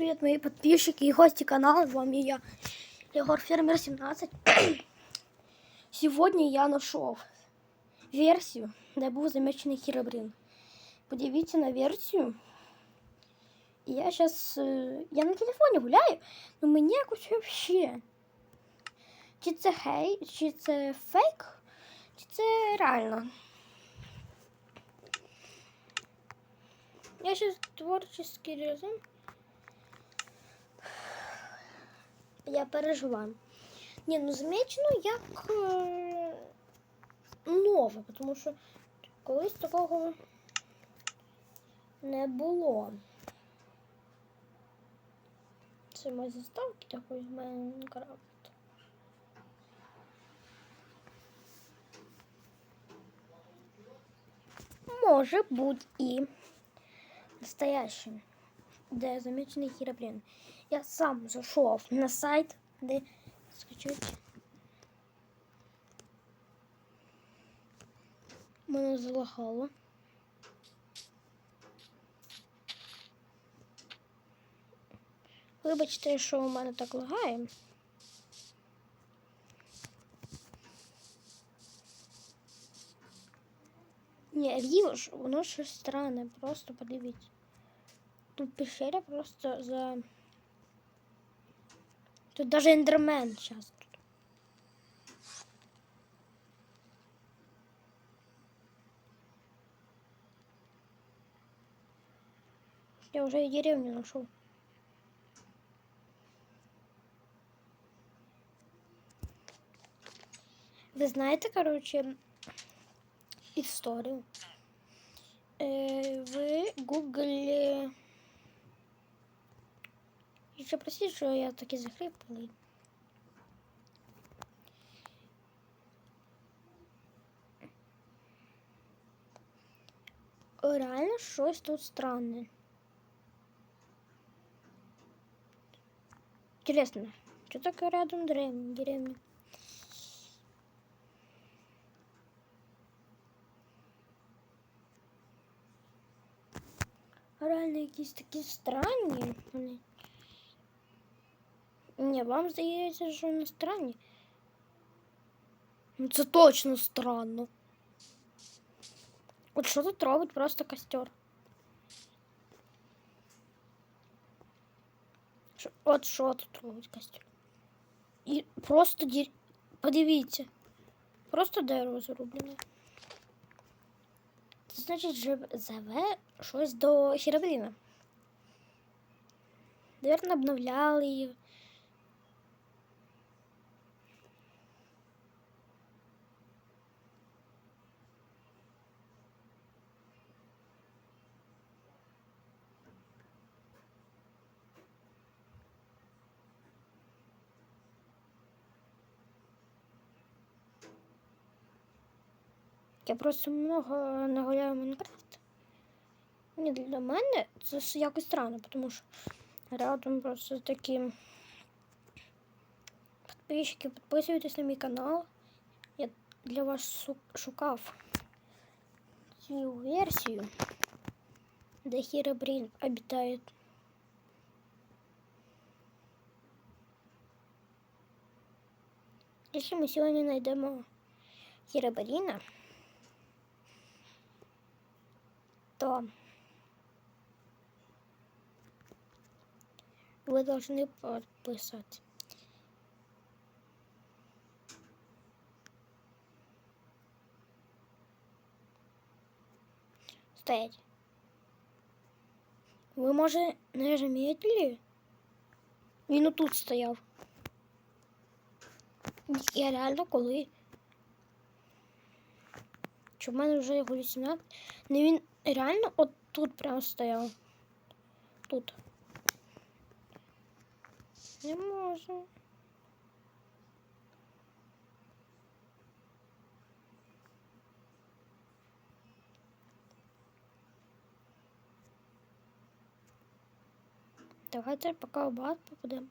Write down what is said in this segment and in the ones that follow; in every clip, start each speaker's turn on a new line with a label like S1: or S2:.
S1: привет, мои подписчики и гости канала. С вами я, Егор Фермер 17. Сегодня я нашел версию, де був замеченный Херобрин. Подивіться на версію. І я сейчас. Я на телефоні гуляю, но мені якось вообще. Чи це хей, чи це фейк, чи це реально. Я сейчас творческий режим. Я переживаю. Ні, ну замечено як е, нове, тому що колись такого не було. Це мої заставки такої з Майнкрафт. Може бути і настоящим, де замечений хіроблін. Я сам зайшов на сайт, де скачать. Мене залагало. Вибачте, що у мене так лагає. Ні, ріво ж, воно щось странне, просто подивіться. Тут пещера просто за... Тут даже ендермен сейчас тут. Я уже и деревню нашел. Ви знаєте, короче, історію? Е, ви гуглі... Ще простіть, що я такий захриплений. Реально щось тут странне. Интересно, что такое рядом деревня? деревня? Реально якісь такі странні. Ні, вам здається, що вони странні. Ну, Це точно странно. От що тут робить просто костер? Що- От що тут робить костер? І просто дір... Подивіться. Просто дерево зроблене. Це значить, що заве щось до Хіробріна. Наверно, обновляли її. Я просто много не гуляю в Майнкрафт. Ні, для мене це якось странно, тому що рядом просто такі підписчики, підписуйтесь на мій канал. Я для вас шукав цю версію, де Хіробрін обітає. Якщо ми сьогодні знайдемо Хіробріна, то вы должны подписать. Стоять. Ви, може, не замітили? Він отут стояв. Я реально коли. Чи в мене вже галюцинат? Не він реально от тут прямо стояв. Тут. Не можу. Давайте поки в бат попадемо.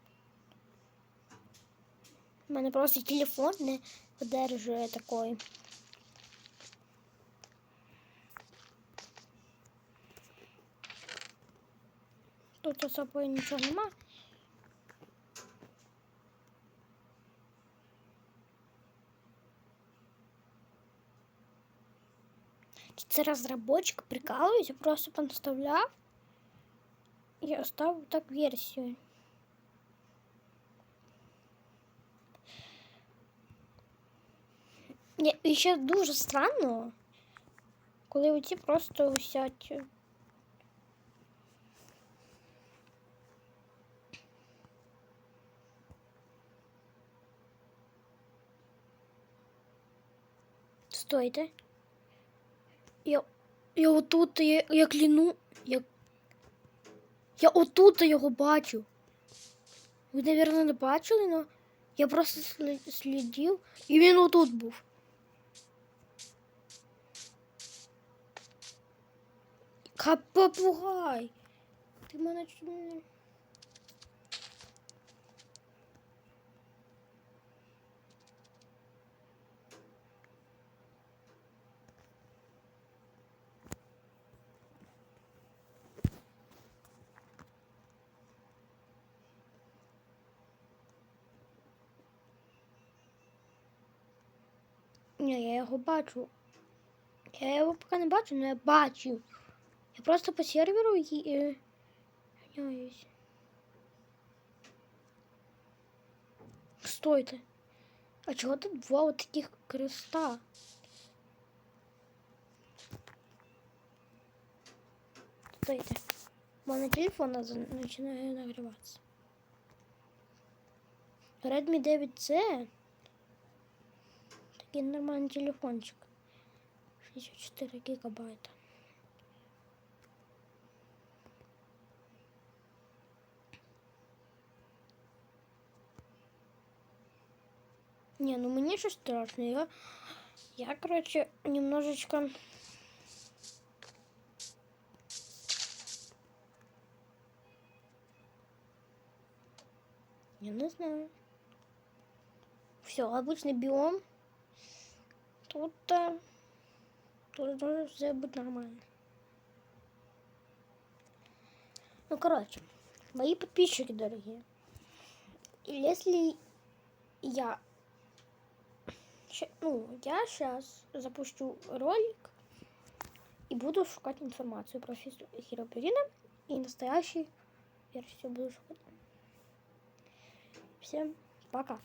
S1: У мене просто телефон не видержує такої. тут особо нічого нема. Чи Це розработчик прикалується, просто поставляв і оставив так версію. Ні, І ще дуже странно, коли оці просто висять. Стойте. Я, я отут, я, я кляну. Я, я отут його бачу. Ви, мабуть, не бачили, але я просто слід- слідив, і він отут був. Ка попугай. Ти мене чуть Ні, я його бачу. Я його поки не бачу, але я бачу. Я просто по серверу е, ганяюсь. Стойте. А чого тут два вот таких креста? Стойте. У мене телефон починає нагріватися. Redmi 9C. Такий нормальний телефончик. 64 гигабайта. Не, ну мне же страшно. Я, я, короче, немножечко... Я не знаю. Все, обычный биом. Тут, э, тут должно все быть нормально. Ну, короче, мои подписчики дорогие. Если я, ну, я сейчас запущу ролик и буду шукать информацию про хироперина и настоящий версию буду шукать. Всем пока.